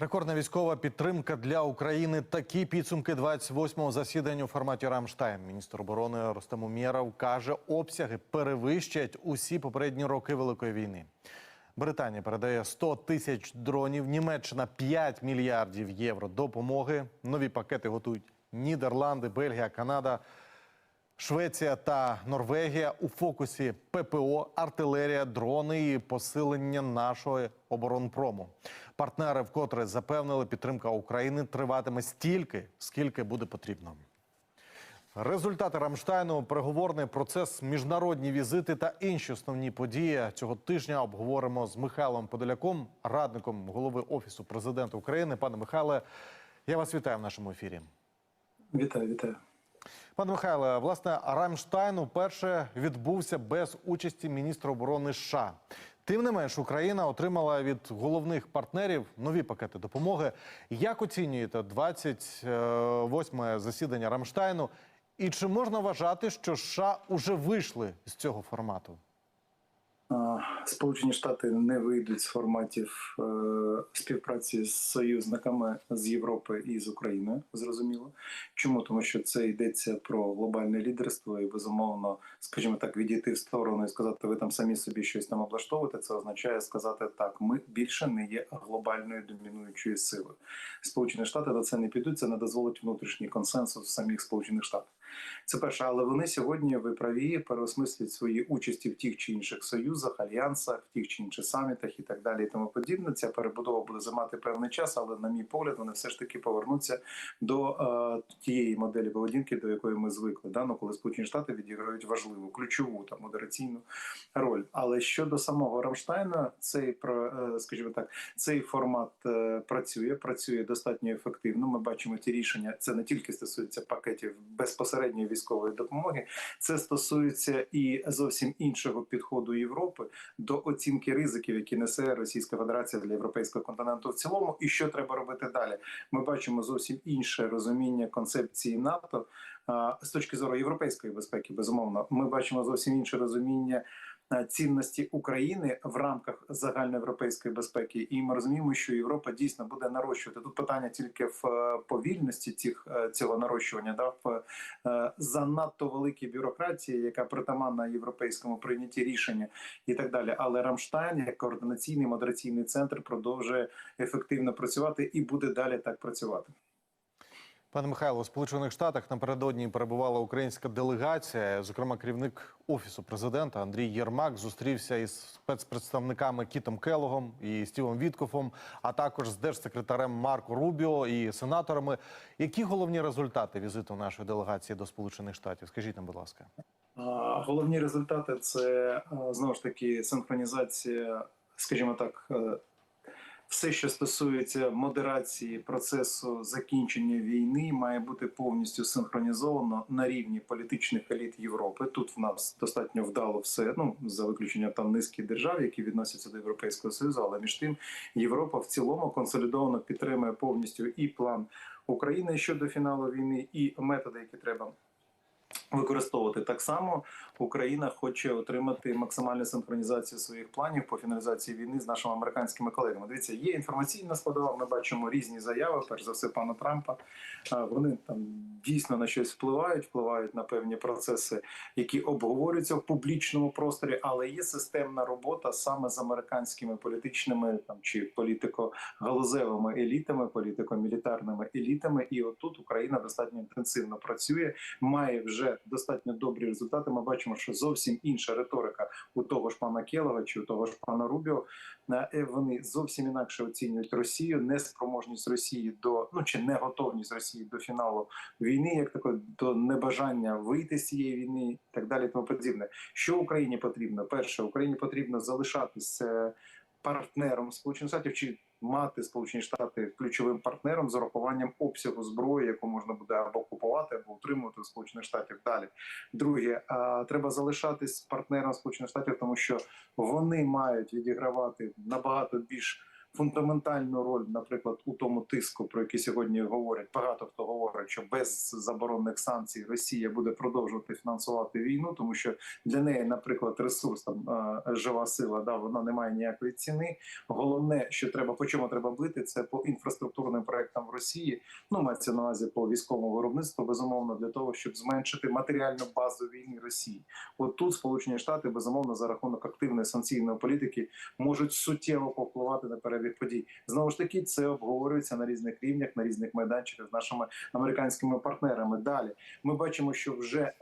Рекордна військова підтримка для України. Такі підсумки 28-го засідання у форматі Рамштайн. Міністр оборони Ростем Умєров каже, обсяги перевищать усі попередні роки Великої війни. Британія передає 100 тисяч дронів, Німеччина 5 мільярдів євро допомоги. Нові пакети готують Нідерланди, Бельгія, Канада. Швеція та Норвегія у фокусі ППО, артилерія, дрони і посилення нашого оборонпрому. Партнери вкотре запевнили, підтримка України триватиме стільки, скільки буде потрібно. Результати Рамштайну, переговорний процес, міжнародні візити та інші основні події цього тижня обговоримо з Михайлом Подоляком, радником голови офісу президента України. Пане Михайле, я вас вітаю в нашому ефірі. Вітаю, вітаю. Пане Михайле, власне, Рамштайн уперше відбувся без участі міністра оборони США. Тим не менш, Україна отримала від головних партнерів нові пакети допомоги. Як оцінюєте 28-ме засідання Рамштайну? І чи можна вважати, що США уже вийшли з цього формату? Сполучені Штати не вийдуть з форматів е, співпраці з союзниками з Європи і з Україною. Зрозуміло. Чому? Тому що це йдеться про глобальне лідерство, і безумовно, скажімо так, відійти в сторону і сказати, ви там самі собі щось там облаштовуєте. Це означає сказати так: ми більше не є глобальною домінуючою силою. Сполучені Штати до це не підуть. Це не дозволить внутрішній консенсус в самих Сполучених Штатах. Це перше, але вони сьогодні ви праві переосмислюють свої участі в тих чи інших союзах, альянсах, в тих чи інших самітах і так далі, і тому подібне. Ця перебудова буде займати певний час, але на мій погляд, вони все ж таки повернуться до е, тієї моделі поведінки, до якої ми звикли. Да? Ну, коли Сполучені Штати відіграють важливу ключову та модераційну роль. Але щодо самого Рамштайна, цей е, скажімо так, цей формат е, працює, працює достатньо ефективно. Ми бачимо ті рішення. Це не тільки стосується пакетів безпосередньої військової допомоги, це стосується і зовсім іншого підходу Європи до оцінки ризиків, які несе Російська Федерація для європейського континенту в цілому, і що треба робити далі. Ми бачимо зовсім інше розуміння концепції НАТО з точки зору європейської безпеки. Безумовно, ми бачимо зовсім інше розуміння. А, Цінності України в рамках загальноєвропейської безпеки, і ми розуміємо, що Європа дійсно буде нарощувати. Тут питання тільки в е, повільності цих е, цього нарощування, да в е, занадто великій бюрократії, яка притаманна європейському прийнятті рішення і так далі. Але Рамштайн, як координаційний модераційний центр, продовжує ефективно працювати і буде далі так працювати. Пане Михайло, у Сполучених Штатах напередодні перебувала українська делегація. Зокрема, керівник офісу президента Андрій Єрмак зустрівся із спецпредставниками Кітом Келогом і Стівом Віткофом, а також з держсекретарем Марко Рубіо і сенаторами. Які головні результати візиту нашої делегації до Сполучених Штатів? Скажіть нам, будь ласка. Головні результати це знову ж таки синхронізація, скажімо так, е, все, що стосується модерації процесу закінчення війни, має бути повністю синхронізовано на рівні політичних еліт Європи. Тут в нас достатньо вдало все, ну за виключенням там низки держав, які відносяться до Європейського союзу, але між тим Європа в цілому консолідовано підтримує повністю і план України щодо фіналу війни, і методи, які треба використовувати так само. Україна хоче отримати максимальну синхронізацію своїх планів по фіналізації війни з нашими американськими колегами. Дивіться, є інформаційна складова. Ми бачимо різні заяви. Перш за все, пана Трампа. Вони там дійсно на щось впливають, впливають на певні процеси, які обговорюються в публічному просторі. Але є системна робота саме з американськими політичними там чи політико-галузевими елітами, політико-мілітарними елітами. І отут Україна достатньо інтенсивно працює, має вже достатньо добрі результати. Ми бачимо, що зовсім інша риторика у того ж пана Келога чи у того ж пана Рубіо. Е, Вони зовсім інакше оцінюють Росію, неспроможність Росії до ну чи не готовність Росії до фіналу війни, як такої до небажання вийти з цієї війни, і так далі. Тому подібне. Що Україні потрібно? Перше, Україні потрібно залишатися партнером Сполучених Штатів чи мати Сполучені Штати ключовим партнером з урахуванням обсягу зброї, яку можна буде або купувати, або утримувати в Сполучених Штатів. Далі друге, треба залишатись партнером Сполучених Штатів, тому що вони мають відігравати набагато більш фундаментальну роль, наприклад, у тому тиску, про який сьогодні говорять. Багато хто говорить, що без заборонних санкцій Росія буде продовжувати фінансувати війну, тому що для неї, наприклад, ресурс там е, жива сила, да вона не має ніякої ціни. Головне, що треба по чому треба бити, це по інфраструктурним проектам в Росії. Ну мається на увазі по військовому виробництву, безумовно, для того, щоб зменшити матеріальну базу війни Росії. От тут Сполучені Штати безумовно за рахунок активної санкційної політики можуть суттєво повпливати на перебіг подій. Знову ж таки, це обговорюється на різних рівнях, на різних майданчиках з нашими американськими партнерами. Далі ми бачимо, що вже, е,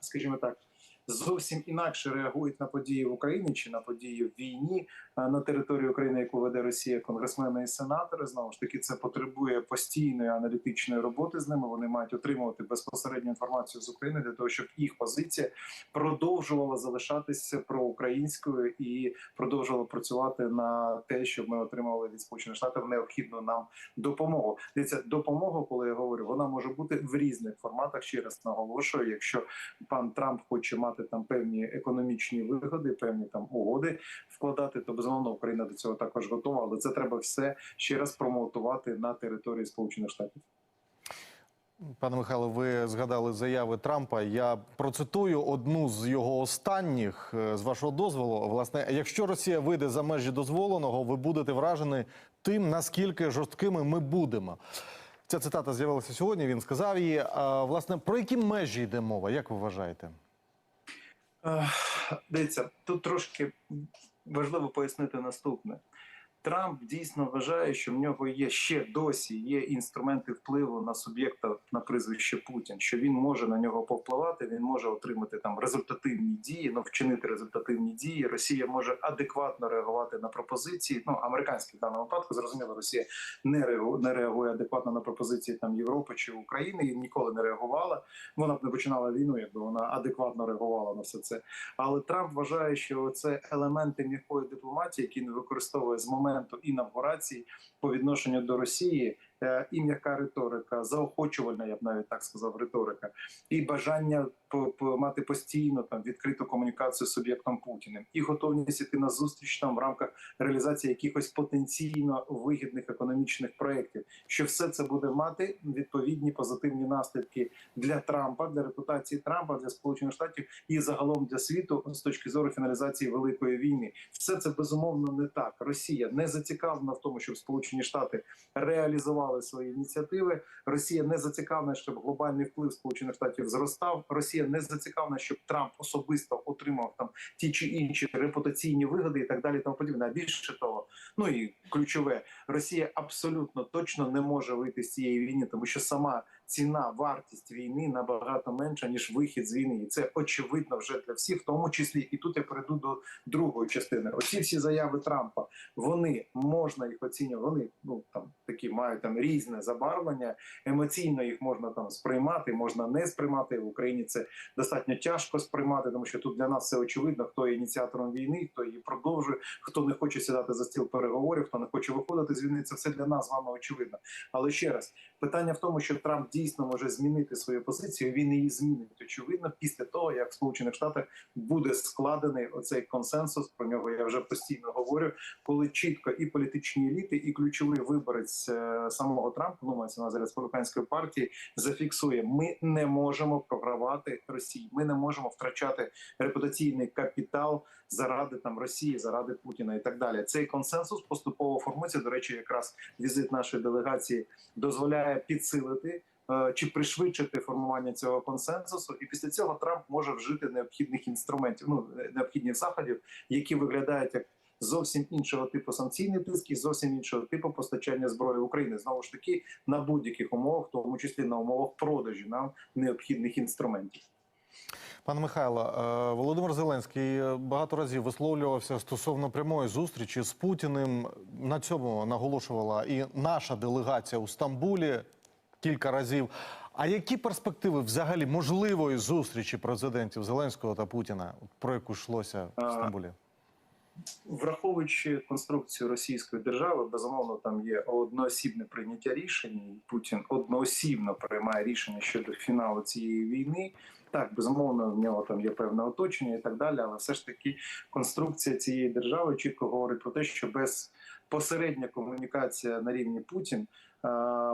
скажімо так. Зовсім інакше реагують на події в Україні чи на події в війні е, на території України, яку веде Росія, конгресмени і сенатори. Знову ж таки, це потребує постійної аналітичної роботи з ними. Вони мають отримувати безпосередню інформацію з України для того, щоб їх позиція продовжувала залишатися проукраїнською і продовжувала працювати на те, щоб ми отримали від сполучених штатів необхідну нам допомогу. Дивіться, допомога, коли я говорю, вона може бути в різних форматах. Ще раз наголошую, якщо пан Трамп хоче мати там певні економічні вигоди, певні там угоди вкладати, то безумовно Україна до цього також готова. Але це треба все ще раз промотувати на території Сполучених Штатів. Пане Михайло, ви згадали заяви Трампа. Я процитую одну з його останніх е, з вашого дозволу. Власне, якщо Росія вийде за межі дозволеного, ви будете вражені тим, наскільки жорсткими ми будемо. Ця цитата з'явилася сьогодні. Він сказав її. А, власне, про які межі йде мова? Як ви вважаєте? Дивіться, тут трошки важливо пояснити наступне. Трамп дійсно вважає, що в нього є ще досі є інструменти впливу на суб'єкта на прізвище Путін, що він може на нього повпливати, він може отримати там результативні дії, ну вчинити результативні дії. Росія може адекватно реагувати на пропозиції. Ну американські в даному випадку зрозуміло, Росія не реагує, не реагує адекватно на пропозиції там Європи чи України і ніколи не реагувала. Вона б не починала війну, якби вона адекватно реагувала на все це. Але Трамп вважає, що це елементи м'якої дипломатії, які не використовує з моменту інавгурації по відношенню до Росії. Е, І м'яка риторика, заохочувальна, я б навіть так сказав, риторика, і бажання мати постійно там відкриту комунікацію з суб'єктом Путіним, і готовність іти на зустріч там в рамках реалізації якихось потенційно вигідних економічних проєктів. Що все це буде мати відповідні позитивні наслідки для Трампа, для репутації Трампа, для Сполучених Штатів і загалом для світу з точки зору фіналізації великої війни. Все це безумовно не так. Росія не зацікавлена в тому, щоб Сполучені Штати реалізували свої ініціативи. Росія не зацікавлена, щоб глобальний вплив Сполучених Штатів зростав. Росія не зацікавлена, щоб Трамп особисто отримав там ті чи інші репутаційні вигоди і так далі. Там подібне. А більше того, ну і ключове, Росія абсолютно точно не може вийти з цієї війни, тому що сама ціна, вартість війни набагато менша ніж вихід з війни, і це очевидно вже для всіх, в тому числі і тут я перейду до другої частини. Оці всі заяви Трампа вони можна їх оцінювати. Вони ну там такі мають там різне забарвлення. Емоційно їх можна там сприймати, можна не сприймати в Україні. Це достатньо тяжко сприймати, тому що тут для нас все очевидно, хто є ініціатором війни, хто її продовжує, хто не хоче сідати за стіл переговорів, хто не хоче виходити з війни. Це все для нас з вами очевидно. Але ще раз питання в тому, що Трамп дійсно може змінити свою позицію. Він її змінить очевидно після того, як в Сполучених Штатах буде складений оцей консенсус. Про нього я вже постійно говорю. Коли чітко і політичні еліти, і ключовий виборець е, самого Трампа, ну мається на республіканської партії, зафіксує: ми не можемо програвати Росії. Ми не можемо втрачати репутаційний капітал заради там Росії, заради Путіна і так далі. Цей консенсус поступово формується. До речі, якраз візит нашої делегації дозволяє підсилити. е, Чи пришвидшити формування цього консенсусу, і після цього Трамп може вжити необхідних інструментів, ну необхідних заходів, які виглядають як зовсім іншого типу санкційний тиск і зовсім іншого типу постачання зброї в Україні. Знову ж таки на будь-яких умовах, в тому числі на умовах продажі нам необхідних інструментів. Пане Михайло, е, Володимир Зеленський е, багато разів висловлювався стосовно прямої зустрічі з Путіним. На цьому наголошувала і наша делегація у Стамбулі кілька разів. А які перспективи взагалі можливої зустрічі президентів Зеленського та Путіна, про яку йшлося в Стамбулі? Враховуючи конструкцію російської держави, безумовно, там є одноосібне прийняття рішень. і Путін одноосібно приймає рішення щодо фіналу цієї війни. Так, безумовно, в нього там є певне оточення і так далі. Але все ж таки конструкція цієї держави чітко говорить про те, що без посередня комунікація на рівні Путін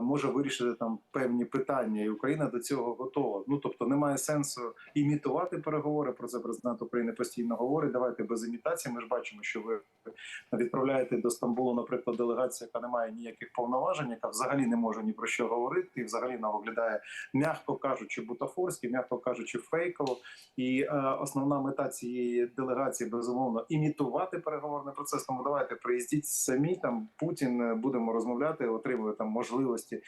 може вирішити там певні питання, і Україна до цього готова. Ну тобто немає сенсу імітувати переговори. Про це президент України постійно говорить. Давайте без імітації. Ми ж бачимо, що ви відправляєте до Стамбулу, наприклад, делегацію, яка не має ніяких повноважень, яка взагалі не може ні про що говорити, і взагалі вона виглядає, м'яко кажучи, бутафорськи, м'яко кажучи, фейково. І е, основна мета цієї делегації безумовно імітувати переговорний процес. Тому давайте приїздіть самі там Путін е, будемо розмовляти, отримує там можливості е,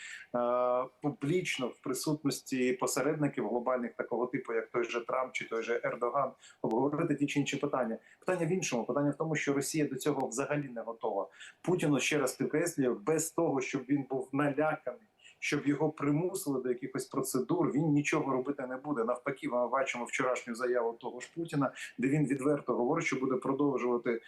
публічно в присутності посередників глобальних такого типу, як той же Трамп чи той же Ердоган, обговорити ті чи інші питання. Питання в іншому. Питання в тому, що Росія до цього взагалі не готова. Путіну ще раз підкреслюю, без того, щоб він був наляканий. Щоб його примусили до якихось процедур, він нічого робити не буде. Навпаки, ми бачимо вчорашню заяву того ж Путіна, де він відверто говорить, що буде продовжувати, е,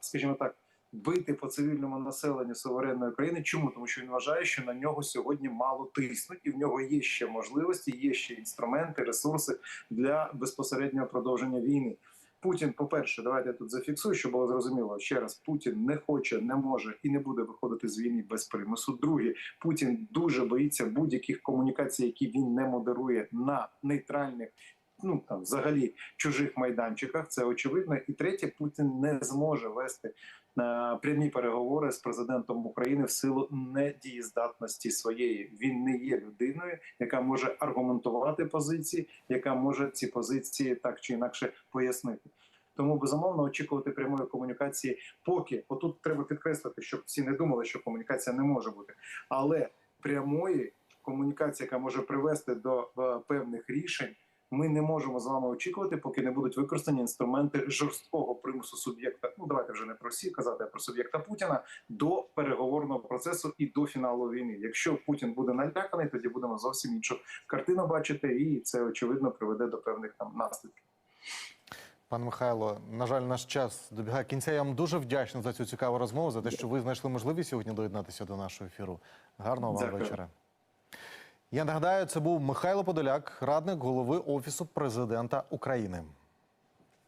скажімо так, бити по цивільному населенню суверенної країни. Чому тому, що він вважає, що на нього сьогодні мало тиснуть, і в нього є ще можливості, є ще інструменти, ресурси для безпосереднього продовження війни. Путін, по-перше, давайте я тут зафіксую, щоб було зрозуміло. Ще раз, Путін не хоче, не може і не буде виходити з війни без примусу. Друге, Путін дуже боїться будь-яких комунікацій, які він не модерує на нейтральних. Ну там взагалі чужих майданчиках, це очевидно. І третє, Путін не зможе вести е, прямі переговори з президентом України в силу недієздатності своєї. Він не є людиною, яка може аргументувати позиції, яка може ці позиції так чи інакше пояснити. Тому безумовно очікувати прямої комунікації, поки отут треба підкреслити, щоб всі не думали, що комунікація не може бути, але прямої комунікації, яка може привести до е, певних рішень. Ми не можемо з вами очікувати, поки не будуть використані інструменти жорсткого примусу суб'єкта. Ну давайте вже не про всі казати, а про суб'єкта Путіна до переговорного процесу і до фіналу війни. Якщо Путін буде наляканий, тоді будемо зовсім іншу картину бачити, і це очевидно приведе до певних там наслідків. Пане Михайло, на жаль, наш час добігає кінця. Я вам дуже вдячний за цю цікаву розмову, за те, що ви знайшли можливість сьогодні доєднатися до нашого ефіру. Гарного вам Дякую. вечора. Я нагадаю, це був Михайло Подоляк, радник голови Офісу президента України.